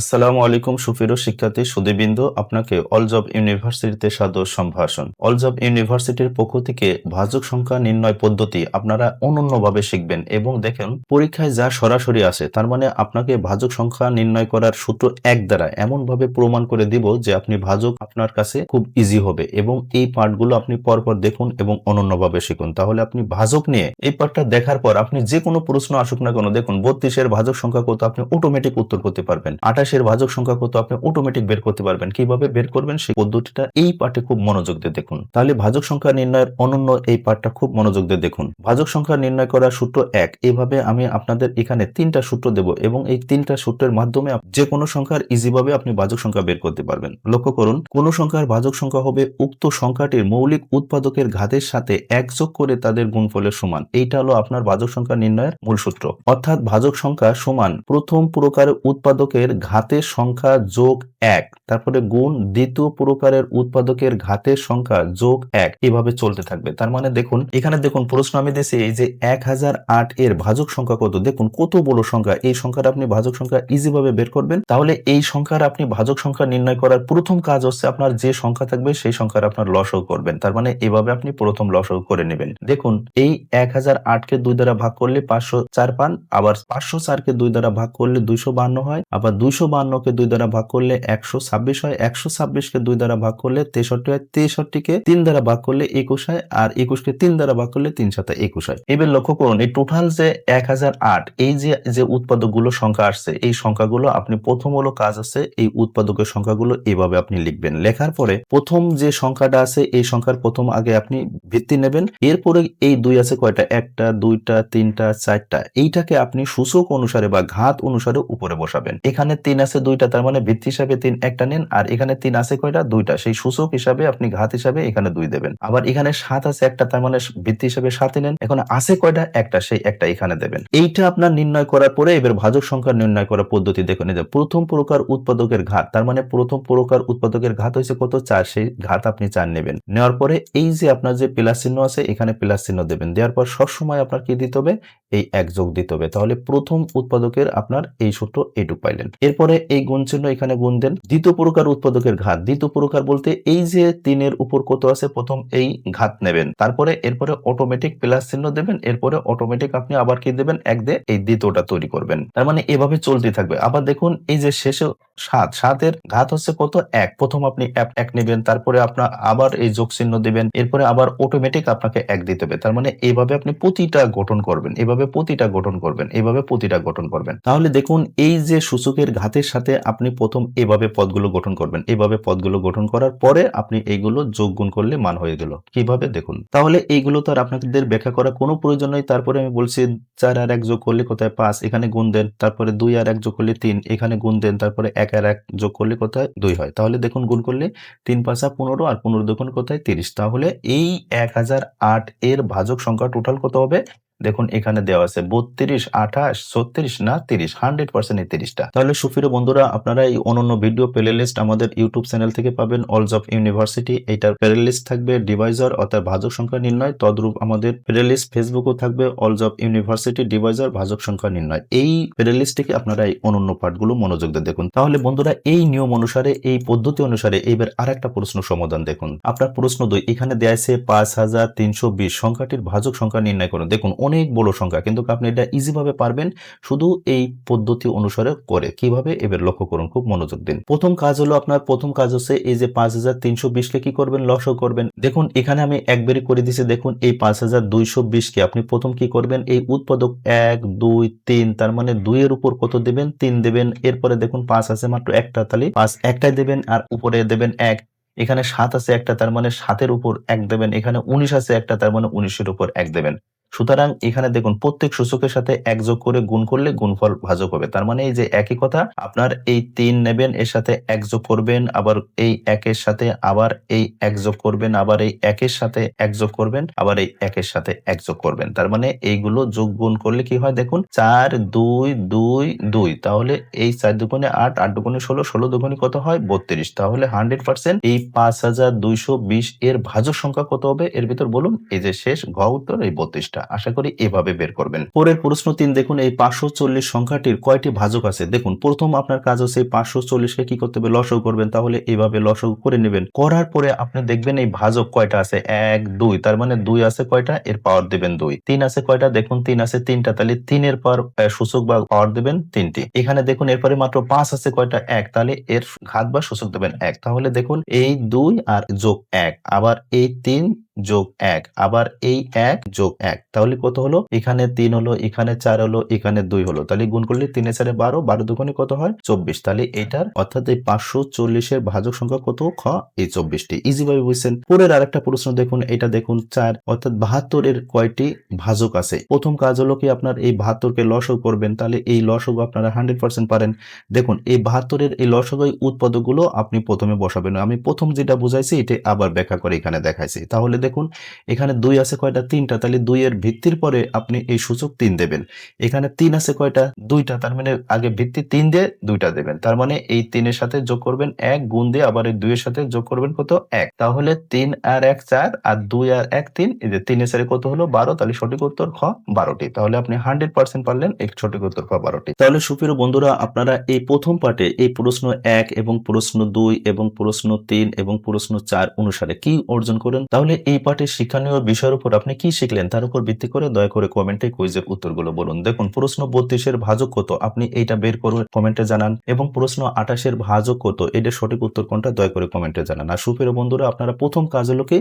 আসসালামু আলাইকুম সুফিরো শিক্ষার্থী সুদীবিন্দু আপনাকে অলজব ইউনিভার্সিটিতে সাদর সম্ভাষণ। অলজব ইউনিভার্সিটির পক্ষ থেকে ভাজক সংখ্যা নির্ণয় পদ্ধতি আপনারা অনন্যভাবে শিখবেন এবং দেখেন, পরীক্ষায় যা সরাসরি আসে, তার মানে আপনাকে ভাজক সংখ্যা নির্ণয় করার সূত্র এক দ্বারা এমনভাবে প্রমাণ করে দিব যে আপনি ভাজক আপনার কাছে খুব ইজি হবে এবং এই পার্টগুলো আপনি পরপর দেখুন এবং অনন্যভাবে শিখুন। তাহলে আপনি ভাজক নিয়ে এই পার্টটা দেখার পর আপনি যে কোনো প্রশ্ন আসুক না কেন, দেখুন, বত্রিশের ভাজক সংখ্যা কত আপনি অটোমেটিক উত্তর করতে পারবেন। আঠাশের ভাজক সংখ্যা কত আপনি অটোমেটিক বের করতে পারবেন। কীভাবে বের করবেন সেই পদ্ধতিটা এই পার্টে খুব মনোযোগ দিয়ে দেখুন। তাহলে ভাজক সংখ্যা নির্ণয়ের অনন্য এই পার্টটা খুব মনোযোগ দিয়ে দেখুন। ভাজক সংখ্যা নির্ণয় করার সূত্র এক। এইভাবে আমি আপনাদের এখানে তিনটা সূত্র দেব এবং এই তিনটা সূত্রের মাধ্যমে যে কোনো সংখ্যার ইজিভাবে আপনি ভাজক সংখ্যা বের করতে পারবেন। লক্ষ্য করুন, কোন সংখ্যার ভাজক সংখ্যা হবে উক্ত সংখ্যাটির মৌলিক উৎপাদকের ঘাতের সাথে এক যোগ করে তাদের গুণফলের সমান। এইটা হলো আপনার ভাজক সংখ্যা নির্ণয়ের মূল সূত্র। অর্থাৎ ভাজক সংখ্যা সমান প্রথম প্রকার উৎপাদকের ঘাতের সংখ্যা যোগ এক। তারপরে গুণ দ্বিতীয় প্রকারের উৎপাদকের ঘাতের সংখ্যা যোগ এক। এভাবে চলতে থাকবে। তার মানে দেখুন, এখানে দেখুন প্রশ্ন আমি দিয়েছি এই যে এক হাজার আট এর ভাজক সংখ্যা কত? দেখুন কত বড় সংখ্যা। এই সংখ্যার আপনি ভাজক সংখ্যা ইজি ভাবে বের করবেন। তাহলে এই সংখ্যার আপনি ভাজক সংখ্যা নির্ণয় করার প্রথম কাজ হচ্ছে আপনার যে সংখ্যা থাকবে সেই সংখ্যার আপনার লসও করবেন। তার মানে এভাবে আপনি প্রথম লসও করে নেবেন। দেখুন, এই এক হাজার আটকে দুই দ্বারা ভাগ করলে পাঁচশো চার পান। আবার পাঁচশো চারকে দুই দ্বারা ভাগ করলে দুইশো বান্ন হয়। আবার দুইশো বান্নকে দুই দ্বারা ভাগ করলে একশো ছাব্বিশ হয়। একশো ছাব্বিশকে দুই দ্বারা ভাগ করলে তেষট্টি হয়। তেষট্টিকে তিন দ্বারা ভাগ করলে একুশ হয় আর একুশকে তিন দ্বারা ভাগ করলে তিন সাথে একুশ হয়। এবার লক্ষ্য করুন, এই টোটাল যে এক হাজার আট, এই যে যে উৎপাদকগুলো সংখ্যা আসছে, এই সংখ্যাগুলো আপনি প্রথম হলো কাজ আছে, এই উৎপাদকের সংখ্যাগুলো এভাবে আপনি লিখবেন। লেখার পরে প্রথম যে সংখ্যাটা আছে, এই সংখ্যার প্রথম আগে আপনি ভিত্তি নেবেন। এরপরে এই দুই আছে কয়টা? একটা, দুইটা, তিনটা, চারটা। এইটাকে আপনি সূচক অনুসারে বা ঘাত অনুসারে উপরে বসাবেন। এখানে তিন আছে দুইটা, তার মানে ভিত্তি হিসাবে তিন একটা নেন, আর এখানে তিন আছে কয়টা? দুইটা। সেই সূচক হিসাবে আপনি ঘাত হিসাবে এখানে দুই দেবেন। আবার এখানে সাত আছে একটা, তার মানে ভিত্তি হিসাবে সাথে নেন এখন আছে কয়টা? একটা, সেই একটা এখানে দেবেন। এইটা আপনার নির্ণয় করার পরে এবার ভাজক সংখ্যা নির্ণয় করার পদ্ধতি দেখুন। যে প্রথম প্রকার উৎপাদকের ঘাত, তার মানে প্রথম প্রকার উৎপাদকের ঘাত হয়েছে কত? চার, সেই ঘাত আপনি চার নেবেন। নেওয়ার পরে এই যে আপনার যে প্লাস চিহ্ন আছে, এখানে প্লাস চিহ্ন দেবেন। দেওয়ার পর সবসময় আপনার কি দিতে হবে? এই এক যোগ দিতে হবে। তাহলে প্রথম উৎপাদকের আপনার এই সূত্র এইটুক পাইলেন। এরপরে এই গুণ চিহ্ন এখানে গুণ দেন। দ্বিতীয় প্রকার উৎপাদকের ঘাত। দ্বিতীয় প্রকার বলতে এই যে তিনের উপর কত আছে, প্রথম এই ঘাত নেবেন। তারপরে, এরপরে অটোমেটিক প্লাস চিহ্ন দেবেন। এরপরে অটোমেটিক আপনি আবার কি দেবেন? এক দিয়ে এই দ্বিতীয়টা তৈরি করবেন। তার মানে এভাবে চলতে থাকবে। আবার দেখুন, এই যে শেষে সাত, সাতের ঘাত হচ্ছে কত? এক। প্রথম আপনি এক নেবেন, তারপরে আপনার আবার এই যোগ চিহ্ন দিবেন। এরপরে আবার অটোমেটিক আপনাকে এক দিতে হবে। তার মানে এভাবে আপনি প্রতিটা গঠন করবেন। এভাবে প্রতিটা গঠন করবেন, এইভাবে প্রতিটা গঠন করবেন। তাহলে দেখুন, এই যে সূচকের ঘাতের সাথে আপনি প্রথম এভাবে পদগুলো গঠন করবেন, এভাবে পদগুলো গঠন করার পরে আপনি এইগুলো যোগ গুণ করলে মান হয়ে গেল। কীভাবে? দেখুন। তাহলে এইগুলো তো আর আপনাদের ব্যাখ্যা করার কোনো প্রয়োজন নেই। তারপরে আমি বলছি, চার আর এক যোগ করলে কোথায় পাঁচ? এখানে গুণ দেন, তারপরে দুই আর এক যোগ করলে তিন। এখানে গুণ দেন, তারপরে এক আর এক যোগ করলে কোথায় দুই হয়? তাহলে দেখুন, গুণ করলে তিন পাঁচা পনেরো, আর পনেরো দেখুন কোথায় তিরিশ? তাহলে এই এক হাজার আট এর ভাজক সংখ্যা টোটাল কত হবে? দেখুন, এখানে দেওয়া আছে বত্রিশ, আঠাশ, ছত্রিশ, না তিরিশ হান্ড্রেড পার্সেন্ট এই তিরিশটা। তাহলে সুফিরো বন্ধুরা, আপনারা এই অনন্য ভিডিও প্লে লিস্ট আমাদের ইউটিউব চ্যানেল থেকে পাবেন অলস অফ ইউনিভার্সিটি এইটার প্লে লিস্ট থাকবে ডিভাইজার অর্থাৎ ভাজক সংখ্যা নির্ণয়। তদ্রূপ আমাদের প্লে লিস্ট ফেসবুকও থাকবে অলস অফ ইউনিভার্সিটি ডিভাইজার ভাজক সংখ্যা নির্ণয়। এই প্লে লিস্ট থেকে আপনারা এই অনন্য পাঠগুলো মনোযোগ দিয়ে দেখুন। তাহলে বন্ধুরা, এই নিয়ম অনুসারে, এই পদ্ধতি অনুসারে এইবার আর একটা প্রশ্ন সমাধান দেখুন। আপনার প্রশ্ন দুই, এখানে দেয়া আছে পাঁচ হাজার তিনশো বিশ, সংখ্যাটির ভাজক সংখ্যা নির্ণয় করুন। দেখুন অনেক বড় সংখ্যা, কিন্তু আপনি এটা ইজি ভাবে পারবেন শুধু এই পদ্ধতি অনুসারে করে। কীভাবে? এবার লক্ষ্য করুন, খুব মনোযোগ দিন। প্রথম কাজ হলো আপনার, প্রথম কাজ হচ্ছে এই যে পাঁচ হাজার তিনশো বিশকে কি করবেন? লসও করবেন। দেখুন, এখানে আমি একবারই করে দিছি, দেখুন এই পাঁচ হাজার দুইশো বিশকে আপনি প্রথম কি করবেন? এই উৎপাদক এক, দুই, তিন, তার মানে দুইয়ের উপর কত দেবেন? তিন দেবেন। এরপরে দেখুন পাঁচ আছে মাত্র একটা, তাহলে পাঁচ একটাই দেবেন আর উপরে দেবেন এক। এখানে সাত আছে একটা, তার মানে সাতের উপর এক দেবেন। এখানে উনিশ আছে একটা, তার মানে উনিশের উপর এক দেবেন। সুতরাং এখানে দেখুন, প্রত্যেক সূচকের সাথে এক যোগ করে গুণ করলে গুণফল ভাজক হবে। তার মানে এই যে একই কথা, আপনার এই তিন নেবেন, এর সাথে এক যোগ করবেন, আবার এই একের সাথে আবার এই এক যোগ করবেন, আবার এই একের সাথে এক যোগ করবেন, আবার এই একের সাথে এক যোগ করবেন। তার মানে এইগুলো যোগ গুণ করলে কি হয় দেখুন, চার, দুই দুই দুই। তাহলে এই চার দুগুণে আট আট দুগুণে ষোলো ষোলো দুগুণে কত হয়? বত্রিশ। তাহলে হান্ড্রেড পার্সেন্ট এই পাঁচ হাজার দুইশো বিশ এর ভাজক সংখ্যা কত হবে? এর ভিতর বলুন, এই যে শেষ ঘ উত্তর, এই বত্রিশটা। চব্বিশটা আশা করি এভাবে বের করবেন। পরের প্রশ্ন তিন, দেখুন, এই পাঁচশো চল্লিশ সংখ্যাটির কয়টি ভাজক আছে? দেখুন, প্রথম আপনার কাজ হচ্ছে পাঁচশো চল্লিশকে কি করতে হবে? লসও করবেন, তাহলে এইভাবে লসও করে নেবেন। করার পরে আপনি দেখবেন এই ভাজক কয়টা আছে? এক, দুই, তার মানে দুই আছে কয়টা? এর পাওয়ার দেবেন দুই। তিন আছে কয়টা? দেখুন, তিন আছে তিনটা, তাহলে তিনের পর সূচক বা পাওয়ার দেবেন তিনটি। এখানে দেখুন, এরপরে মাত্র পাঁচ আছে কয়টা? এক, তাহলে এর ঘাত বা সূচক দেবেন এক। তাহলে দেখুন, এই দুই আর যোগ এক। আবার এই তিন যোগ এক। আবার এই এক যোগ এক। তাহলে কত হলো? এখানে তিন হলো, এখানে চার হলো, এখানে দুই হলো। তাহলে গুণ করলে তিনে চারে বারো বারো দুগুণে কত হয়? চব্বিশ। তাহলে এটার অর্থাৎ এই পাঁচশো চল্লিশের ভাজক সংখ্যা কত? খ, এই চব্বিশটি। ইজি ভাবে বুঝছেন? পরের আরেকটা প্রশ্ন দেখুন, এটা দেখুন চার। অর্থাৎ বাহাত্তরের কয়টি ভাজক আছে? প্রথম কাজ হলো কি আপনার এই বাহাত্তরকে লসও করবেন। তাহলে এই লসও আপনারা হান্ড্রেড পার্সেন্ট পারেন। দেখুন, এই বাহাত্তরের এই লসক উৎপাদকগুলো আপনি প্রথমে বসাবেন। আমি প্রথম যেটা বুঝাইছি, এটা আবার ব্যাখ্যা করে এখানে দেখাইছি। তাহলে দেখুন, এখানে দুই আছে কয়টা? তিনটা। তাহলে দুইয়ের ভিত্তির পরে আপনি এই সূচক তিন দেবেন। এখানে তিন আছে কয়টা? দুইটা। তার মানে আগে ভিত্তি তিন দিয়ে দুইটা দেবেন। তার মানে এই তিনের সাথে যোগ করবেন এক, গুণ দিয়ে আবার এই দুইয়ের সাথে যোগ করবেন কত? এক। তাহলে তিন আর এক চার আর দুই আর এক তিন, এই যে তিনের সাথে কত হলো? বারো। তাহলে সঠিক উত্তর খ, বারোটি। তাহলে আপনি হান্ড্রেড পার্সেন্ট পারলেন এক সঠিক উত্তর খ, বারোটি। তাহলে সুপ্রিয় বন্ধুরা, আপনারা এই প্রথম পার্টে এই প্রশ্ন এক এবং প্রশ্ন দুই এবং প্রশ্ন তিন এবং প্রশ্ন চার অনুসারে কি অর্জন করেন? তাহলে এই পাঠের শিক্ষণীয় বিষয়ের উপর আপনি কি শিখলেন, তার উপর ভিত্তি করে দয়া করে কমেন্টে কুইজের উত্তরগুলো বলুন। দেখুন, প্রশ্ন বত্রিশের ভাজক কত? আপনি এইটা বের করে কমেন্টে জানান এবং প্রশ্ন আঠাশের ভাজক কত? এটার সঠিক উত্তর কোনটা? দয়া করে কমেন্টে জানান। আর সুপ্রিয় বন্ধুরা, আপনারা প্রথম কাজ হলো কি,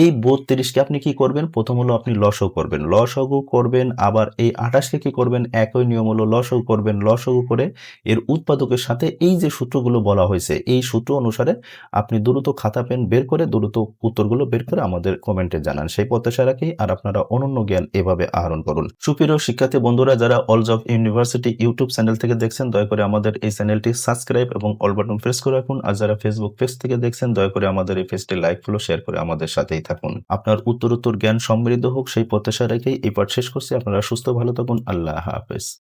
এই বত্রিশকে আপনি কি করবেন? প্রথম হলো আপনি লসও করবেন। লসগু করবেন, আবার এই আঠাশকে কি করবেন? একই নিয়ম হলো লসও করবেন। লসগু করে এর উৎপাদকের সাথে এই যে সূত্রগুলো বলা হয়েছে, এই সূত্র অনুসারে আপনি দ্রুত খাতা, পেন বের করে দ্রুত উত্তরগুলো বের করে আমাদের কমেন্টে জানান। সেই প্রত্যাশা রাখি আর আপনারা অনন্য জ্ঞান এভাবে আহরণ করুন। সুপ্রিয় শিক্ষার্থী বন্ধুরা, যারা অলজ অফ ইউনিভার্সিটি ইউটিউব চ্যানেল থেকে দেখছেন, দয়া করে আমাদের এই চ্যানেলটি সাবস্ক্রাইব এবং অল বাটন প্রেস করে রাখুন। আর যারা ফেসবুক পেজ থেকে দেখছেন, দয়া করে আমাদের এই পেজটি লাইক ফলো শেয়ার করে আমাদের সাথেই থাকুন। আপনার উত্তর উত্তর জ্ঞান সমৃদ্ধ হোক, সেই প্রত্যাশা রেখেই পাঠ শেষ করছি। আপনারা সুস্থ, ভালো থাকুন। আল্লাহ হাফেজ।